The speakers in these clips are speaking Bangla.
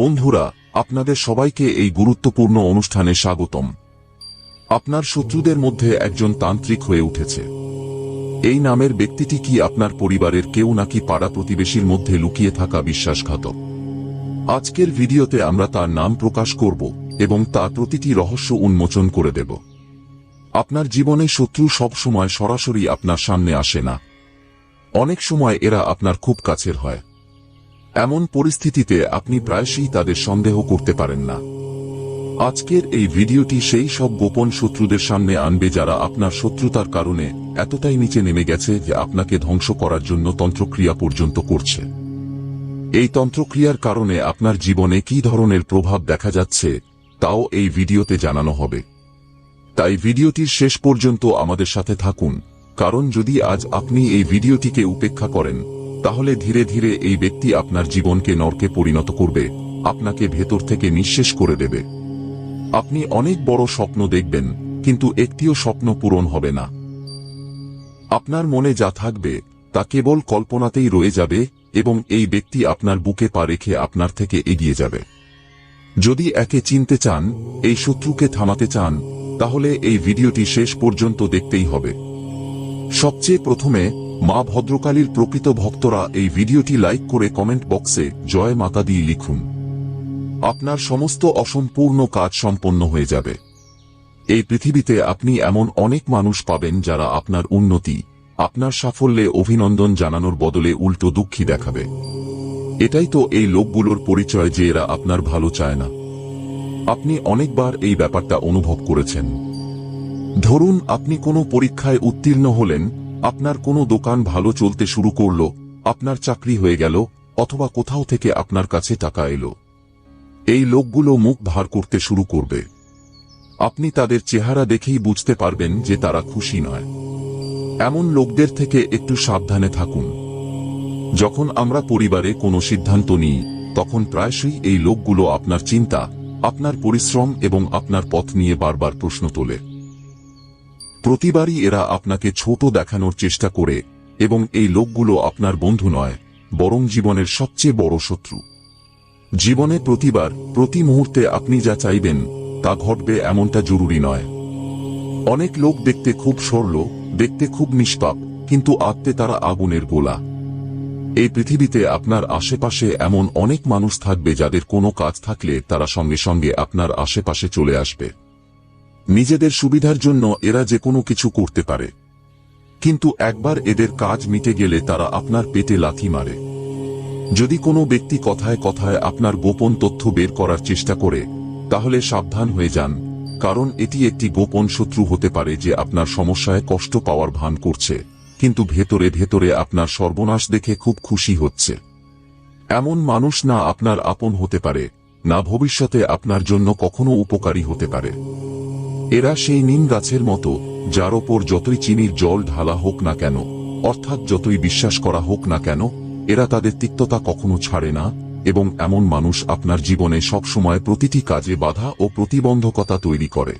বন্ধুরা, আপনাদের সবাইকে এই গুরুত্বপূর্ণ অনুষ্ঠানে স্বাগতম। আপনার শত্রুদের মধ্যে একজন তান্ত্রিক হয়ে উঠেছে। এই নামের ব্যক্তিটি কি আপনার পরিবারের কেউ নাকি পাড়া প্রতিবেশীর মধ্যে লুকিয়ে থাকা বিশ্বাসঘাতক? আজকের ভিডিওতে আমরা তার নাম প্রকাশ করব এবং তার প্রতিটি রহস্য উন্মোচন করে দেব। আপনার জীবনে শত্রু সব সময় সরাসরি আপনার সামনে আসে না। অনেক সময় এরা আপনার খুব কাছের হয়। এমন পরিস্থিতিতে আপনি প্রায়শই তাদের সন্দেহ করতে পারেন না। আজকের এই ভিডিওটি সেই সব গোপন শত্রুদের সামনে আনবে যারা আপনার শত্রুতার কারণে এতটাই নিচে নেমে গেছে যে আপনাকে ধ্বংস করার জন্য তন্ত্রক্রিয়া পর্যন্ত করছে। এই তন্ত্রক্রিয়ার কারণে আপনার জীবনে কি ধরনের প্রভাব দেখা যাচ্ছে, তাও এই ভিডিওতে জানানো হবে। তাই ভিডিওটির শেষ পর্যন্ত আমাদের সাথে থাকুন, কারণ যদি আজ আপনি এই ভিডিওটিকে উপেক্ষা করেন তাহলে ধীরে ধীরে এই ব্যক্তি আপনার জীবনকে নরকে পরিণত করবে, আপনাকে ভেতর থেকে নিঃশেষ করে দেবে। আপনি অনেক বড় স্বপ্ন দেখবেন, কিন্তু একটিও স্বপ্ন পূরণ হবে না। আপনার মনে যা থাকবে, তা কেবল কল্পনাতেই রয়ে যাবে এবং এই ব্যক্তি আপনার বুকে পা রেখে আপনার থেকে এগিয়ে যাবে। যদি একে চিনতে চান, এই শত্রুকে থামাতে চান, তাহলে এই ভিডিওটি শেষ পর্যন্ত দেখতেই হবে। সবচেয়ে প্রথমে মা ভদ্রকালীর প্রকৃত ভক্তরা এই ভিডিওটি লাইক করে কমেন্ট বক্সে জয় মাতা দিয়ে লিখুন। আপনার সমস্ত অসম্পূর্ণ কাজ সম্পন্ন হয়ে যাবে। এই পৃথিবীতে আপনি এমন অনেক মানুষ পাবেন যারা আপনার উন্নতি, আপনার সাফল্যে অভিনন্দন জানানোর বদলে উল্টো দুঃখী দেখাবে। এটাই তো এই লোকগুলোর পরিচয় যে এরা আপনার ভালো চায় না। আপনি অনেকবার এই ব্যাপারটা অনুভব করেছেন। ধরুন আপনি কোনো পরীক্ষায় উত্তীর্ণ হলেন আপনার কোনো দোকান ভালো চলতে শুরু করল, আপনার চাকরি হয়ে গেল, অথবা কোথাও থেকে আপনার কাছে টাকা এলো। এই লোকগুলো মুখ ভার করতে শুরু করবে। আপনি তাদের চেহারা দেখেই বুঝতে পারবেন যে তারা খুশি নয়। এমন লোকদের থেকে একটু সাবধানে থাকুন। যখন আমরা পরিবারে কোনো সিদ্ধান্ত নিই, তখন প্রায়শই এই লোকগুলো আপনার চিন্তা, আপনার পরিশ্রম এবং আপনার পথ নিয়ে বারবার প্রশ্ন তোলে। প্রতিবারই এরা আপনাকে ছোট দেখানোর চেষ্টা করে এবং এই লোকগুলো আপনার বন্ধু নয়, বরং জীবনের সবচেয়ে বড় শত্রু। জীবনে প্রতিবার, প্রতি মুহূর্তে আপনি যা চাইবেন, তা ঘটবে এমনটা জরুরি নয়। অনেক লোক দেখতে খুব সরল, দেখতে খুব নিষ্পাপ, কিন্তু আত্মে তারা আগুনের গোলা। এই পৃথিবীতে আপনার আশেপাশে এমন অনেক মানুষ থাকবে যাদের কোনো কাজ থাকলে তারা সঙ্গে সঙ্গে আপনার আশেপাশে চলে আসবে। নিজেদের সুবিধার জন্য এরা যে কোনো কিছু করতে পারে। কিন্তু একবার এদের কাজ মিটে গেলে তারা আপনার পেটে লাথি মারে। যদি কোনো ব্যক্তি কথায় কথায় আপনার গোপন তথ্য বের করার চেষ্টা করে, তাহলে সাবধান হয়ে যান, কারণ এটি একটি গোপন শত্রু হতে পারে যে আপনার সমস্যায় কষ্ট পাওয়ার ভান করছে, কিন্তু ভেতরে ভেতরে আপনার সর্বনাশ দেখে খুব খুশি হচ্ছে। এমন মানুষ না আপনার আপন হতে পারে না ভবিষ্যতে আপনার জন্য কখনো উপকারী হতে পারে। এরা সেই নিম গাছের মতো, যার ওপর যতই চিনির জল ঢালা হোক না কেন, অর্থাৎ যতই বিশ্বাস করা হোক না কেন, এরা তাদের তিক্ততা কখনো ছাড়ে না, এবং এমন মানুষ আপনার জীবনে সবসময় প্রতিটি কাজে বাধা ও প্রতিবন্ধকতা তৈরি করে।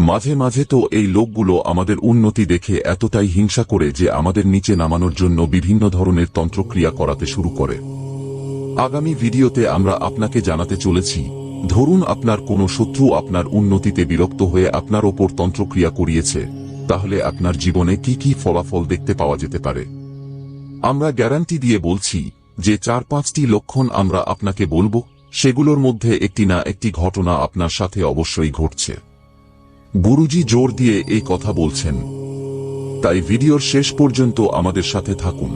মাঝে মাঝে তো এই লোকগুলো আমাদের উন্নতি দেখে এতটাই হিংসা করে যে আমাদের নিচে নামানোর জন্য বিভিন্ন ধরনের তন্ত্রক্রিয়া করাতে শুরু করে। আগামী ভিডিওতে আমরা আপনাকে জানাতে চলেছি, ধরুন আপনার কোনো শত্রু আপনার উন্নতিতে বিরক্ত হয়ে আপনার ওপর তন্ত্রক্রিয়া করিয়েছে, তাহলে আপনার জীবনে কি কি ফলাফল দেখতে পাওয়া যেতে পারে? আমরা গ্যারান্টি দিয়ে বলছি যে চার পাঁচটি লক্ষণ আমরা আপনাকে বলব, সেগুলোর মধ্যে একটি না একটি ঘটনা আপনার সাথে অবশ্যই ঘটছে। গুরুজি জোর দিয়ে এই কথা বলছেন। তাই ভিডিওর শেষ পর্যন্ত আমাদের সাথে থাকুন।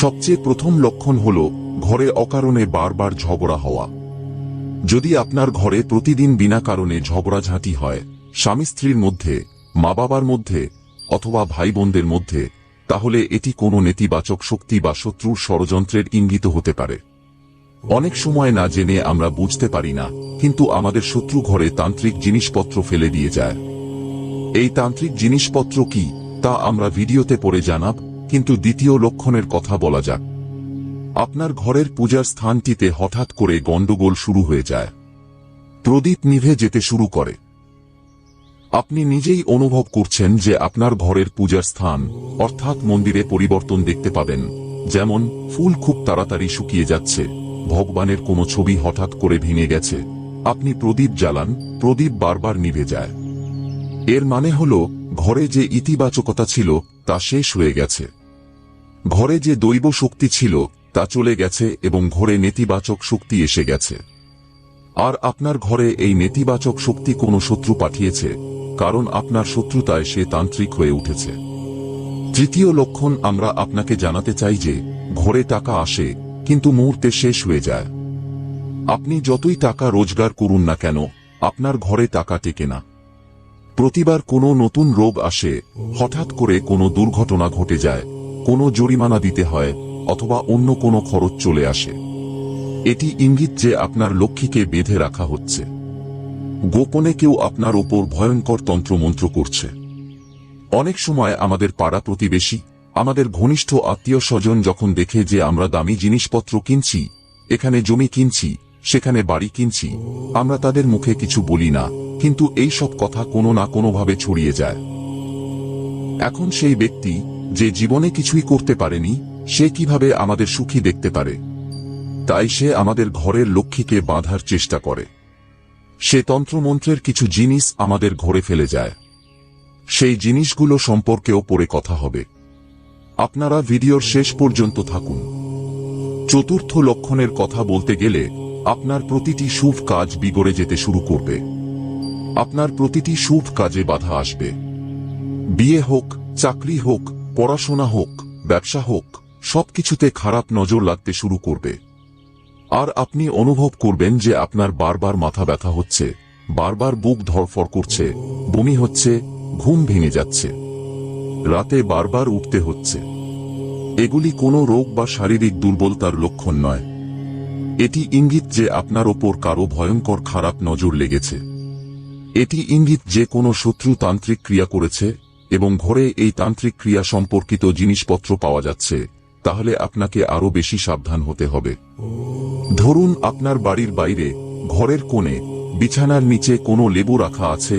সবচেয়ে প্রথম লক্ষণ হল ঘরে অকারণে বারবার ঝগড়া হওয়া। যদি আপনার ঘরে প্রতিদিন বিনা কারণে ঝগড়াঝাঁটি হয়, স্বামী স্ত্রীর মধ্যে মা বাবার মধ্যে, অথবা ভাই বোনদের মধ্যে, তাহলে এটি কোনো নেতিবাচক শক্তি বা শত্রুর ষড়যন্ত্রের ইঙ্গিত হতে পারে। অনেক সময় না জেনে আমরা বুঝতে পারি না, কিন্তু আমাদের শত্রু ঘরে তান্ত্রিক জিনিসপত্র ফেলে দিয়ে যায়। এই তান্ত্রিক জিনিসপত্র কি, তা আমরা ভিডিওতে পড়ে জানাব, কিন্তু দ্বিতীয় লক্ষণের কথা বলা যাক। আপনার ঘরের পূজার স্থানটিতে হঠাৎ করে গন্ডগোল শুরু হয়ে যায়। প্রদীপ নিভে যেতে শুরু করে। আপনি নিজেই অনুভব করছেন যে আপনার ঘরের পূজার স্থান, অর্থাৎ মন্দিরে পরিবর্তন দেখতে পাবেন, যেমন ফুল খুব তাড়াতাড়ি শুকিয়ে যাচ্ছে, ভগবানের কোনো ছবি হঠাৎ করে ভেঙে গেছে, আপনি প্রদীপ জ্বালান, প্রদীপ বারবার নিভে যায়। এর মানে হল, ঘরে যে ইতিবাচকতা ছিল, তা শেষ হয়ে গেছে। ঘরে যে দৈব শক্তি ছিল তা চলে গেছে এবং ঘরে নেতিবাচক শক্তি এসে গেছে। আর আপনার ঘরে এই নেতিবাচক শক্তি কোনো শত্রু পাঠিয়েছে, কারণ আপনার শত্রুতায় সে তান্ত্রিক হয়ে উঠেছে। তৃতীয় লক্ষণ, আমরা আপনাকে জানাতে চাই যে, ঘরে টাকা আসে, কিন্তু মুহূর্তে শেষ হয়ে যায়। আপনি যতই টাকা রোজগার করুন না কেন, আপনার ঘরে টাকা টেকে না। প্রতিবার কোনো নতুন রোগ আসে, হঠাৎ করে কোনো দুর্ঘটনা ঘটে যায়, কোনো জরিমানা দিতে হয় অথবা অন্য কোনো খরচ চলে আসে। এটি ইঙ্গিত যে আপনার লক্ষ্মীকে বেঁধে রাখা হচ্ছে। গোপনে কেউ আপনার ওপর ভয়ঙ্কর তন্ত্রমন্ত্র করছে। অনেক সময় আমাদের পাড়া প্রতিবেশী, আমাদের ঘনিষ্ঠ আত্মীয় স্বজন যখন দেখে যে আমরা দামি জিনিসপত্র কিনছি, এখানে জমি কিনছি, সেখানে বাড়ি কিনছি, আমরা তাদের মুখে কিছু বলি না, কিন্তু এই সব কথা কোনো না কোনোভাবে ছড়িয়ে যায়। এখন সেই ব্যক্তি যে জীবনে কিছুই করতে পারেনি সে কীভাবে আমাদের সুখী দেখতে পারে? তাই সে আমাদের ঘরের লক্ষ্মীকে বাঁধার চেষ্টা করে। সে তন্ত্রমন্ত্রের কিছু জিনিস আমাদের ঘরে ফেলে যায়। সেই জিনিসগুলো সম্পর্কেও পরে কথা হবে। আপনারা ভিডিওর শেষ পর্যন্ত থাকুন। চতুর্থ লক্ষণের কথা বলতে গেলে, আপনার প্রতিটি শুভ কাজ বিগড়ে যেতে শুরু করবে। আপনার প্রতিটি শুভ কাজে বাধা আসবে। বিয়ে হোক, চাকরি হোক, পড়াশোনা হোক, ব্যবসা হোক সবকিছুতে খারাপ নজর লাগতে শুরু করবে। আর আপনি অনুভব করবেন যে আপনার বারবার মাথা ব্যথা হচ্ছে, বারবার বুক ধরফর করছে, বমি হচ্ছে, ঘুম ভেঙে যাচ্ছে, রাতে বারবার উঠতে হচ্ছে। এগুলি কোনো রোগ বা শারীরিক দুর্বলতার লক্ষণ নয়। এটি ইঙ্গিত যে আপনার ওপর কারও ভয়ঙ্কর খারাপ নজর লেগেছে। এটি ইঙ্গিত যে কোনো শত্রু তান্ত্রিক ক্রিয়া করেছে এবং ঘরে এই তান্ত্রিক ক্রিয়া সম্পর্কিত জিনিসপত্র পাওয়া যাচ্ছে। তাহলে আপনাকে আরও বেশি সাবধান হতে হবে। ধরুন আপনার বাড়ির বাইরে, ঘরের কোণে, বিছানার নিচে কোনো লেবু রাখা আছে,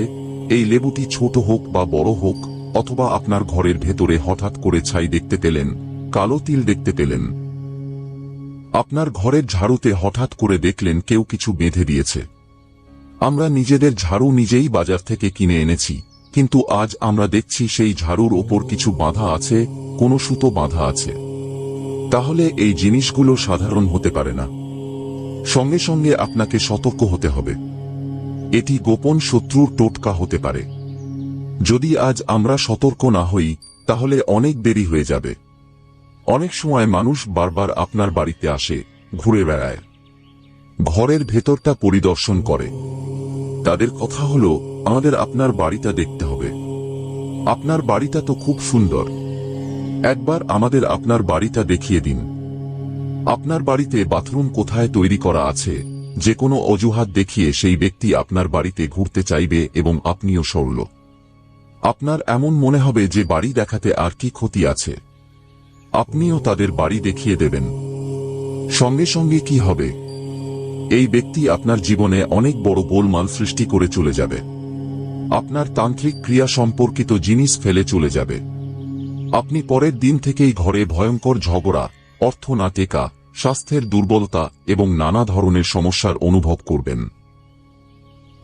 এই লেবুটি ছোট হোক বা বড় হোক, অথবা আপনার ঘরের ভেতরে হঠাৎ করে ছাই দেখতে পেলেন, কালো তিল দেখতে পেলেন। আপনার ঘরের ঝাড়ুতে হঠাৎ করে দেখলেন কেউ কিছু বেঁধে দিয়েছে। আমরা নিজেদের ঝাড়ু নিজেই বাজার থেকে কিনে এনেছি, কিন্তু আজ আমরা দেখছি সেই ঝাড়ুর ওপর কিছু বাঁধা আছে, কোনো সুতো বাঁধা আছে। তাহলে এই জিনিসগুলো সাধারণ হতে পারে না। সঙ্গে সঙ্গে আপনাকে সতর্ক হতে হবে। এটি গোপন শত্রুর টোটকা হতে পারে। যদি আজ আমরা সতর্ক না হই, তাহলে অনেক দেরি হয়ে যাবে। অনেক সময় মানুষ বারবার আপনার বাড়িতে আসে, ঘুরে বেড়ায়। ঘরের ভেতরটা পরিদর্শন করে। তাদের কথা হলো, আমাদের আপনার বাড়িটা দেখতে হবে। আপনার বাড়িটা তো খুব সুন্দর। একবার আমাদের আপনার বাড়িটা দেখিয়ে দিন। আপনার বাড়িতে বাথরুম কোথায় তৈরি করা আছে যে কোনো অজুহাত দেখিয়ে সেই ব্যক্তি আপনার বাড়িতে ঘুরতে চাইবে এবং আপনিও সরল। আপনার এমন মনে হবে যে বাড়ি দেখাতে আর কি ক্ষতি আছে। আপনিও তাদের বাড়ি দেখিয়ে দেবেন। সঙ্গে সঙ্গে কি হবে? এই ব্যক্তি আপনার জীবনে অনেক বড় গোলমাল সৃষ্টি করে চলে যাবে। আপনার তান্ত্রিক ক্রিয়া সম্পর্কিত জিনিস ফেলে চলে যাবে। আপনি পরের দিন থেকেই ঘরে ভয়ঙ্কর ঝগড়া, অর্থ না টেকা, স্বাস্থ্যের দুর্বলতা এবং নানা ধরনের সমস্যার অনুভব করবেন।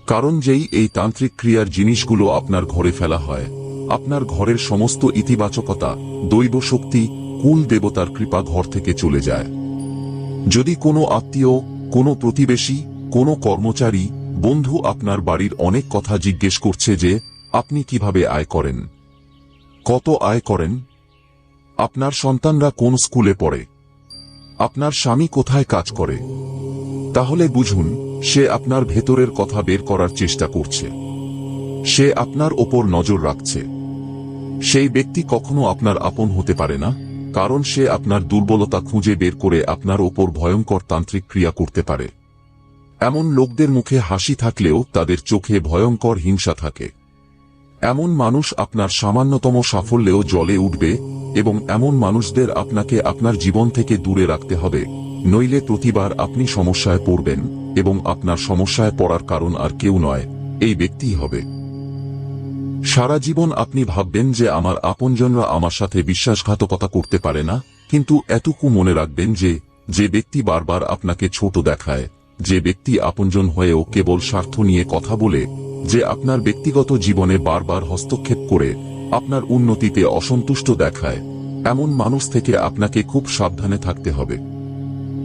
কারণ যেই এই তান্ত্রিক ক্রিয়ার জিনিসগুলো আপনার ঘরে ফেলা হয়, আপনার ঘরের সমস্ত ইতিবাচকতা, দৈব শক্তি, কুল দেবতার কৃপা ঘর থেকে চলে যায়। যদি কোনো আত্মীয়, কোনো প্রতিবেশী, কোনো কর্মচারী, বন্ধু আপনার বাড়ির অনেক কথা জিজ্ঞেস করছে যে, আপনি কীভাবে আয় করেন? কত আয় করেন? আপনার সন্তানরা কোন স্কুলে পড়ে? আপনার স্বামী কোথায় কাজ করে? তাহলে বুঝুন, সে আপনার ভেতরের কথা বের করার চেষ্টা করছে। সে আপনার ওপর নজর রাখছে। সেই ব্যক্তি কখনো আপনার আপন হতে পারে না, কারণ সে আপনার দুর্বলতা খুঁজে বের করে আপনার ওপর ভয়ঙ্কর তান্ত্রিক ক্রিয়া করতে পারে। এমন লোকদের মুখে হাসি থাকলেও তাদের চোখে ভয়ঙ্কর হিংসা থাকে। এমন মানুষ আপনার সামান্যতম সাফল্যেও জলে উঠবে, এবং এমন মানুষদের আপনাকে আপনার জীবন থেকে দূরে রাখতে হবে, নইলে প্রতিবার আপনি সমস্যায় পড়বেন, এবং আপনার সমস্যায় পড়ার কারণ আর কেউ নয়, এই ব্যক্তিই হবে। সারা জীবন আপনি ভাববেন যে আমার আপনজনরা আমার সাথে বিশ্বাসঘাতকতা করতে পারে না, কিন্তু এটুকু মনে রাখবেন যে যে ব্যক্তি বারবার আপনাকে ছোট দেখায় যে ব্যক্তি আপনজন হয়েও কেবল স্বার্থ নিয়ে কথা বলে, যে আপনার ব্যক্তিগত জীবনে বারবার হস্তক্ষেপ করে, আপনার উন্নতিতে অসন্তুষ্ট দেখায়, এমন মানুষ থেকে আপনাকে খুব সাবধানে থাকতে হবে।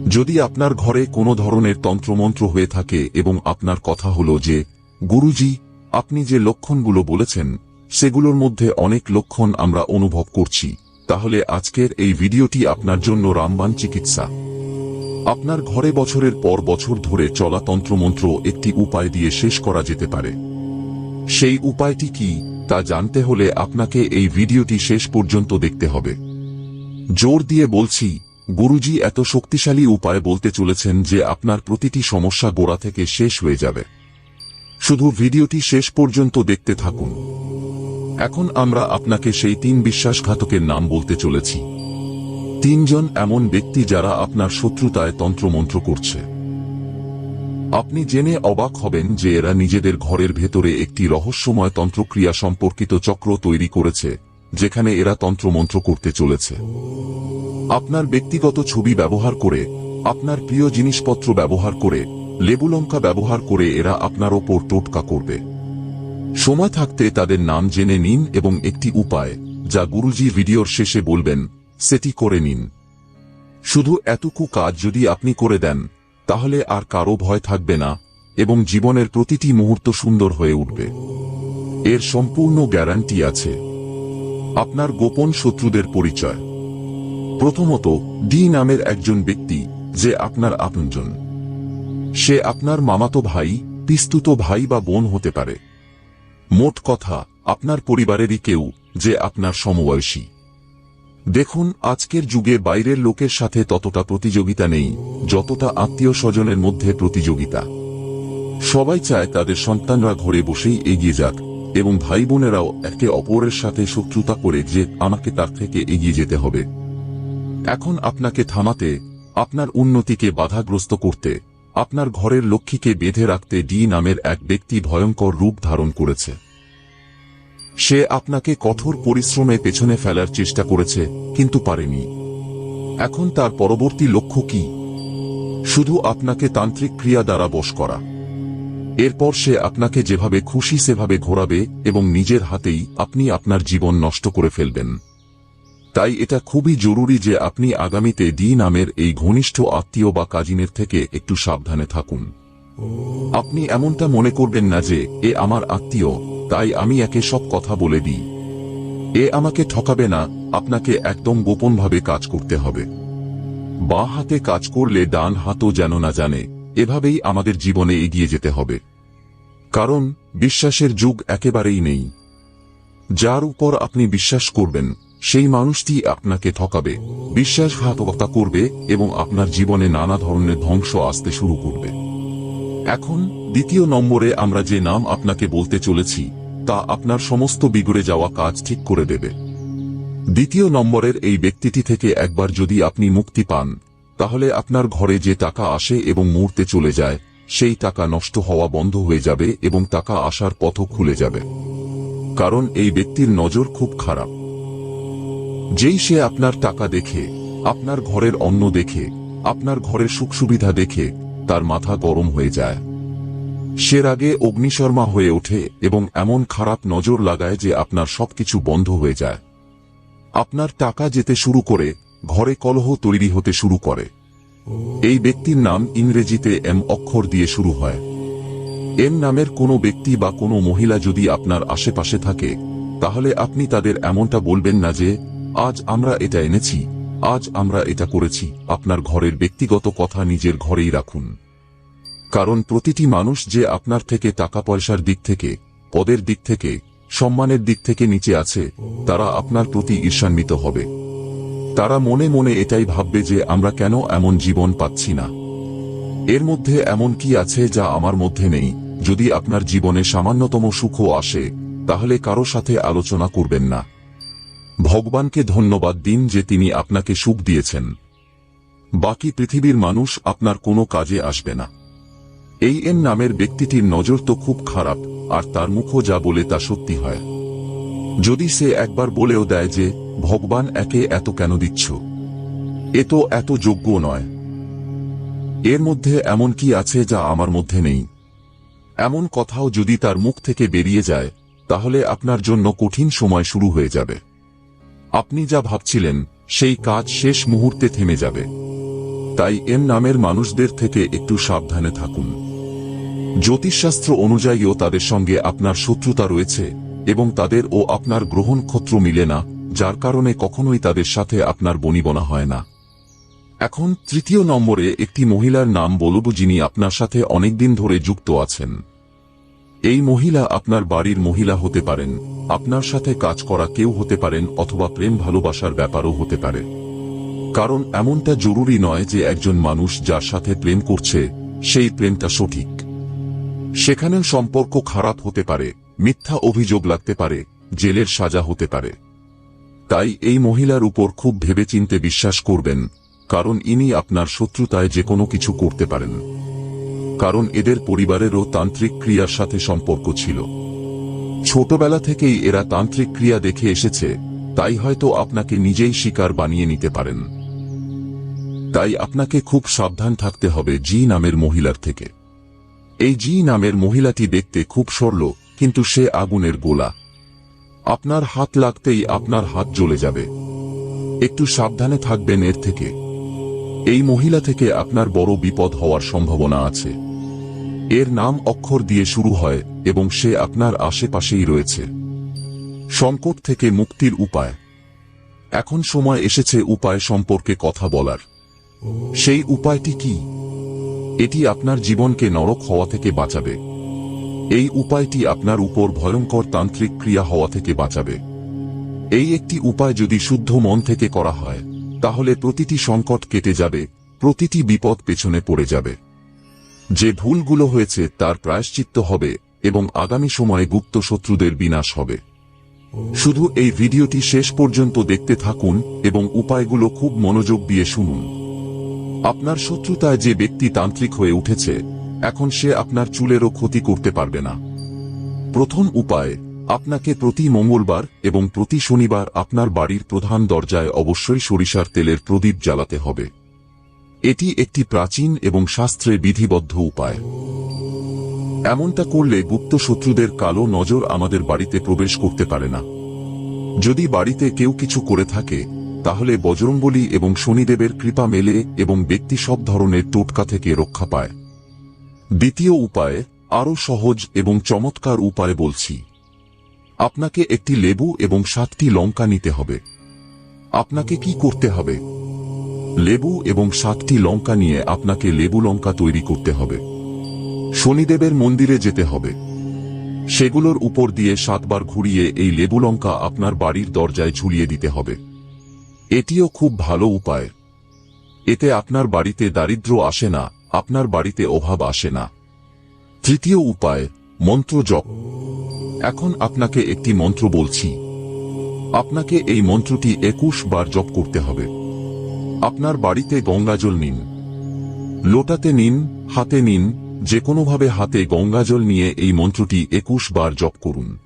যদি আপনার ঘরে কোনো ধরনের তন্ত্রমন্ত্র হয়ে থাকে এবং আপনার কথা হলো যে, গুরুজি, আপনি যে লক্ষণগুলো বলেছেন, সেগুলোর মধ্যে অনেক লক্ষণ আমরা অনুভব করছি, তাহলে আজকের এই ভিডিওটি আপনার জন্য রামবান চিকিৎসা। আপনার ঘরে বছরের পর বছর ধরে চলা তন্ত্রমন্ত্র একটি উপায় দিয়ে শেষ করা যেতে পারে। সেই উপায়টি কি, তা জানতে হলে আপনাকে এই ভিডিওটি শেষ পর্যন্ত দেখতে হবে। জোর দিয়ে বলছি, গুরুজি এত শক্তিশালী উপায় বলতে চলেছেন যে আপনার প্রতিটি সমস্যা গোড়া থেকে শেষ হয়ে যাবে। শুধু ভিডিওটি শেষ পর্যন্ত দেখতে থাকুন। এখন আমরা আপনাকে সেই তিন বিশ্বাসঘাতকের নাম বলতে চলেছি। তিনজন এমন ব্যক্তি যারা আপনার শত্রুতায় তন্ত্রমন্ত্র করছে। আপনি জেনে অবাক হবেন যে এরা নিজেদের ঘরের ভেতরে একটি রহস্যময় তন্ত্রক্রিয়া সম্পর্কিত চক্র তৈরি করেছে, যেখানে এরা তন্ত্রমন্ত্র করতে চলেছে। আপনার ব্যক্তিগত ছবি ব্যবহার করে, আপনার প্রিয় জিনিসপত্র ব্যবহার করে লেবুলঙ্কা ব্যবহার করে এরা আপনার ওপর টোটকা করবে। সময় থাকতে তাদের নাম জেনে নিন এবং একটি উপায়, যা গুরুজি ভিডিওর শেষে বলবেন সেটি করে নিন। শুধু এতটুকু কাজ যদি আপনি করে দেন, তাহলে আর কারও ভয় থাকবে না এবং জীবনের প্রতিটি মুহূর্ত সুন্দর হয়ে উঠবে। এর সম্পূর্ণ গ্যারান্টি আছে। আপনার গোপন শত্রুদের পরিচয়। প্রথমত, ডি নামের একজন ব্যক্তি, যে আপনার আপনজন। সে আপনার মামাতো ভাই, পিস্তুত ভাই বা বোন হতে পারে। মোট কথা, আপনার পরিবারেরই কেউ, যে আপনার সমবয়সী। দেখুন, আজকের যুগে বাইরের লোকের সাথে ততটা প্রতিযোগিতা নেই, যতটা আত্মীয় স্বজনের মধ্যে প্রতিযোগিতা। সবাই চায় তাদের সন্তানরা ঘরে বসেই এগিয়ে যাক, এবং ভাই বোনেরাও একে অপরের সাথে শত্রুতা করে যে আমাকে তার থেকে এগিয়ে যেতে হবে। এখন আপনাকে থামাতে, আপনার উন্নতিকে বাধাগ্রস্ত করতে, আপনার ঘরের লক্ষ্মীকে বেঁধে রাখতে ডি নামের এক ব্যক্তি ভয়ঙ্কর রূপ ধারণ করেছে। সে আপনাকে কঠোর পরিশ্রমে পেছনে ফেলার চেষ্টা করেছে, কিন্তু পারেনি। এখন তার পরবর্তী লক্ষ্য কি? শুধু আপনাকে তান্ত্রিক ক্রিয়া দ্বারা বশ করা। এরপর সে আপনাকে যেভাবে খুশি সেভাবে ঘোরাবে এবং নিজের হাতেই আপনি আপনার জীবন নষ্ট করে ফেলবেন। তাই এটা খুবই জরুরি যে আপনি আগামীতে ডি নামের এই ঘনিষ্ঠ আত্মীয় বা কাজিনের থেকে একটু সাবধানে থাকুন। আপনি এমনটা মনে করবেন না যে, এ আমার আত্মীয় তাই আমি একে সব কথা বলে দিই। এ আমাকে ঠকাবে না, আপনাকে একদম গোপনভাবে কাজ করতে হবে। বা হাতে কাজ করলে ডান হাতও যেন না জানে, এভাবেই আমাদের জীবনে এগিয়ে যেতে হবে। কারণ, বিশ্বাসের যুগ একেবারেই নেই। যার উপর আপনি বিশ্বাস করবেন, সেই মানুষটি আপনাকে ঠকাবে, বিশ্বাসঘাতকতা করবে এবং আপনার জীবনে নানা ধরনের ধ্বংস আসতে শুরু করবে। এখন দ্বিতীয় নম্বরে আমরা যে নাম আপনাকে বলতে চলেছি, তা আপনার সমস্ত বিগড়ে যাওয়া কাজ ঠিক করে দেবে। দ্বিতীয় নম্বরের এই ব্যক্তিটি থেকে একবার যদি আপনি মুক্তি পান, তাহলে আপনার ঘরে যে টাকা আসে এবং মুহূর্তে চলে যায়, সেই টাকা নষ্ট হওয়া বন্ধ হয়ে যাবে এবং টাকা আসার পথও খুলে যাবে। কারণ এই ব্যক্তির নজর খুব খারাপ। যেই সে আপনার টাকা দেখে, আপনার ঘরের অন্ন দেখে, আপনার ঘরের সুখ সুবিধা দেখে তার মাথা গরম হয়ে যায়। সে আগে অগ্নিশর্মা হয়ে ওঠে এবং এমন খারাপ নজর লাগায় যে আপনার সবকিছু বন্ধ হয়ে যায়। আপনার টাকা যেতে শুরু করে, ঘরে কলহ তৈরি হতে শুরু করে। এই ব্যক্তির নাম ইংরেজিতে এম অক্ষর দিয়ে শুরু হয়। এম নামের কোনো ব্যক্তি বা কোনো মহিলা যদি আপনার আশেপাশে থাকে, তাহলে আপনি তাদের এমনটা বলবেন না যে, আজ আমরা এটা এনেছি। আজ আমরা এটা করেছি, আপনার ঘরের ব্যক্তিগত কথা নিজের ঘরেই রাখুন। কারণ প্রতিটি মানুষ যে আপনার থেকে টাকা পয়সার দিক থেকে, পদের দিক থেকে, সম্মানের দিক থেকে নিচে আছে, তারা আপনার প্রতি ঈর্ষান্বিত হবে। তারা মনে মনে এটাই ভাববে যে আমরা কেন এমন জীবন পাচ্ছি না। এর মধ্যে এমন কি আছে যা আমার মধ্যে নেই? যদি আপনার জীবনে সামান্যতম সুখও আসে, তাহলে কারও সাথে আলোচনা করবেন না। ভগবানকে ধন্যবাদ দিন যে তিনি আপনাকে সুখ দিয়েছেন। বাকি পৃথিবীর মানুষ আপনার কোনো কাজে আসবে না। এই এন নামের ব্যক্তিটির নজর তো খুব খারাপ, আর তার মুখও যা বলে তা সত্যি হয়। যদি সে একবার বলেও দেয় যে, ভগবান একে এত কেন দিচ্ছ? এ তো এত যোগ্য নয়। এর মধ্যে এমন কি আছে যা আমার মধ্যে নেই? এমন কথাও যদি তার মুখ থেকে বেরিয়ে যায়, তাহলে আপনার জন্য কঠিন সময় শুরু হয়ে যাবে। আপনি যা ভাবছিলেন, সেই কাজ শেষ মুহূর্তে থেমে যাবে। তাই এম নামের মানুষদের থেকে একটু সাবধানে থাকুন। জ্যোতিষশাস্ত্র অনুযায়ীও তাদের সঙ্গে আপনার শত্রুতা রয়েছে এবং তাদের ও আপনার গ্রহণ ক্ষত্র মিলে না, যার কারণে কখনোই তাদের সাথে আপনার বনিবনা হয় না। এখন তৃতীয় নম্বরে একটি মহিলার নাম বলব যিনি আপনার সাথে অনেকদিন ধরে যুক্ত আছেন। এই মহিলা আপনার বাড়ির মহিলা হতে পারেন। আপনার সাথে কাজ করা কেউ হতে পারেন অথবা প্রেম ভালোবাসার ব্যাপারও হতে পারে। কারণ এমনটা জরুরি নয় যে একজন মানুষ যার সাথে প্রেম করছে, সেই প্রেমটা সঠিক। সেখানেও সম্পর্ক খারাপ হতে পারে, মিথ্যা অভিযোগ লাগতে পারে, জেলের সাজা হতে পারে। তাই এই মহিলার উপর খুব ভেবেচিন্তে বিশ্বাস করবেন, কারণ ইনি আপনার শত্রুতায় যে কোনো কিছু করতে পারেন। কারণ এদের পরিবারেরও তান্ত্রিক ক্রিয়ার সাথে সম্পর্ক ছিল। ছোটবেলা থেকেই এরা তান্ত্রিক ক্রিয়া দেখে এসেছে, তাই হয়তো আপনাকে নিজেই শিকার বানিয়ে নিতে পারেন। তাই আপনাকে খুব সাবধান থাকতে হবে জি নামের মহিলার থেকে। এই জি নামের মহিলাটি দেখতে খুব সরল, কিন্তু সে আগুনের গোলা। আপনার হাত লাগতেই আপনার হাত জ্বলে যাবে। একটু সাবধানে থাকবেন এর থেকে। এই মহিলা থেকে আপনার বড় বিপদ হওয়ার সম্ভাবনা আছে। এর নাম অক্ষর দিয়ে শুরু হয় এবং সে আপনার আশেপাশেই রয়েছে। সংকট থেকে মুক্তির উপায়। এখন সময় এসেছে উপায় সম্পর্কে কথা বলার। সেই উপায়টি কি? এটি আপনার জীবনকে নরক হওয়া থেকে বাঁচাবে। এই উপায়টি আপনার উপর ভয়ঙ্কর তান্ত্রিক ক্রিয়া হওয়া থেকে বাঁচাবে। এই একটি উপায় যদি শুদ্ধ মন থেকে করা হয়, তাহলে প্রতিটি সংকট কেটে যাবে, প্রতিটি বিপদ পেছনে পড়ে যাবে। যে ভুলগুলো হয়েছে তার প্রায়শ্চিত্ত হবে এবং আগামী সময়ে গুপ্ত শত্রুদের বিনাশ হবে। শুধু এই ভিডিওটি শেষ পর্যন্ত দেখতে থাকুন এবং উপায়গুলো খুব মনোযোগ দিয়ে শুনুন। আপনার শত্রুতায় যে ব্যক্তি তান্ত্রিক হয়ে উঠেছে, এখন সে আপনার চুলেরও ক্ষতি করতে পারবে না। প্রথম উপায়, আপনাকে প্রতি মঙ্গলবার এবং প্রতি শনিবার আপনার বাড়ির প্রধান দরজায় অবশ্যই সরিষার তেলের প্রদীপ জ্বালাতে হবে। এটি একটি প্রাচীন এবং শাস্ত্রে বিধিবদ্ধ উপায়। এমনটা করলে গুপ্ত শত্রুদের কালো নজর আমাদের বাড়িতে প্রবেশ করতে পারে না। যদি বাড়িতে কেউ কিছু করে থাকে, তাহলে বজরংবলী এবং শনিদেবের কৃপা মেলে এবং ব্যক্তি সব ধরনের টোটকা থেকে রক্ষা পায়। দ্বিতীয় উপায়, আরও সহজ এবং চমৎকার উপায় বলছি। আপনাকে একটি লেবু এবং সাতটি লঙ্কা নিতে হবে। আপনাকে কি করতে হবে? লেবু এবং সাতটি লঙ্কা নিয়ে আপনাকে লেবু লঙ্কা তৈরি করতে হবে। শনিদেবের মন্দিরে যেতে হবে। সেগুলোর উপর দিয়ে সাতবার ঘুরিয়ে এই লেবু লঙ্কা আপনার বাড়ির দরজায় ঝুলিয়ে দিতে হবে। এটিও খুব ভালো উপায়। এতে আপনার বাড়িতে দারিদ্র আসে না, আপনার বাড়িতে অভাব আসে না। তৃতীয় উপায়, মন্ত্র জপ। এখন আপনাকে একটি মন্ত্র বলছি। আপনাকে এই মন্ত্রটি একুশ বার জপ করতে হবে। আপনার বাড়িতে গঙ্গাজল নিন। লোটাতে নিন, হাতে নিন যে কোনোভাবে হাতে গঙ্গাজল নিয়ে এই মন্ত্রটি একুশ বার জপ করুন।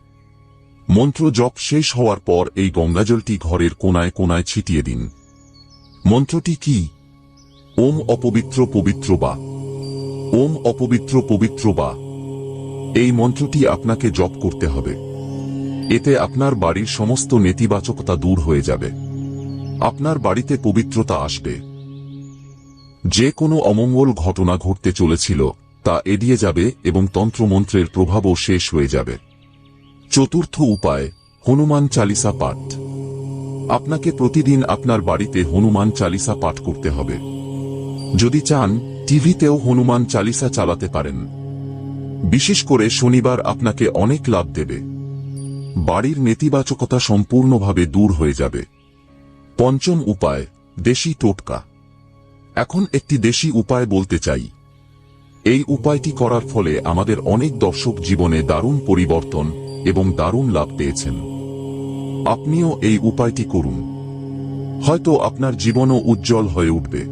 মন্ত্র জপ শেষ হওয়ার পর এই গঙ্গাজলটি ঘরের কোনায় কোনায় ছিটিয়ে দিন। মন্ত্রটি কি? ওম অপবিত্র পবিত্র বা। ওম অপবিত্র পবিত্র বা। এই মন্ত্রটি আপনাকে জপ করতে হবে। এতে আপনার বাড়ির সমস্ত নেতিবাচকতা দূর হয়ে যাবে। আপনার বাড়িতে পবিত্রতা আসবে। যে কোনো অমঙ্গল ঘটনা ঘটতে চলেছিল, তা এড়িয়ে যাবে এবং তন্ত্রমন্ত্রের প্রভাবও শেষ হয়ে যাবে। চতুর্থ উপায়, হনুমান চালিসা পাঠ। আপনাকে প্রতিদিন আপনার বাড়িতে হনুমান চালিসা পাঠ করতে হবে। যদি চান, টিভিতেও হনুমান চালিসা চালাতে পারেন। বিশেষ করে শনিবার আপনাকে অনেক লাভ দেবে। বাড়ির নেতিবাচকতা সম্পূর্ণভাবে দূর হয়ে যাবে। পঞ্চম উপায়, দেশি টোটকা। এখন একটি দেশি উপায় বলতে চাই। এই উপায়টি করার ফলে আমাদের অনেক দর্শক জীবনে দারুণ পরিবর্তন এবং দারুণ লাভ পেয়েছেন। আপনিও এই উপায়টি করুন। হয়তো আপনার জীবনও উজ্জ্বল হয়ে উঠবে।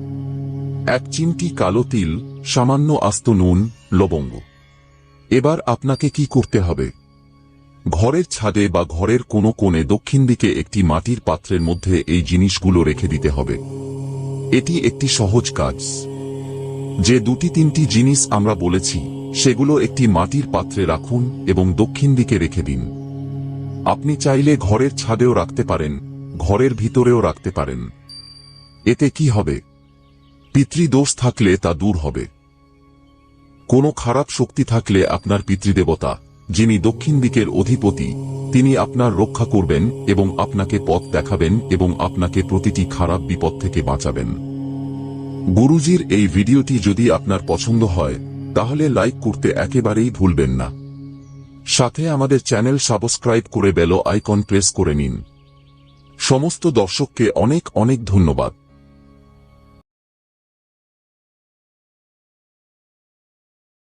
এক চিমটি কালো তিল, সামান্য আস্ত নুন, লবঙ্গ। এবার আপনাকে কি করতে হবে? ঘরের ছাদে বা ঘরের কোনো কোণে দক্ষিণ দিকে একটি মাটির পাত্রের মধ্যে এই জিনিসগুলো রেখে দিতে হবে। এটি একটি সহজ কাজ। যে দুটি তিনটি জিনিস আমরা বলেছি, সেগুলো একটি মাটির পাত্রে রাখুন এবং দক্ষিণ দিকে রেখে দিন। আপনি চাইলে ঘরের ছাদেও রাখতে পারেন, ঘরের ভিতরেও রাখতে পারেন। এতে কি হবে? পিতৃদোষ থাকলে তা দূর হবে। কোনো খারাপ শক্তি থাকলে আপনার পিতৃদেবতা যিনি দক্ষিণ দিকের অধিপতি, তিনি আপনার রক্ষা করবেন এবং আপনাকে পথ দেখাবেন এবং আপনাকে প্রতিটি খারাপ বিপদ থেকে বাঁচাবেন। গুরুজির এই ভিডিওটি যদি আপনার পছন্দ হয়, তাহলে লাইক করতে একেবারেই ভুলবেন না। সাথে আমাদের চ্যানেল সাবস্ক্রাইব করে বেল আইকন প্রেস করে নিন। সমস্ত দর্শককে অনেক অনেক ধন্যবাদ।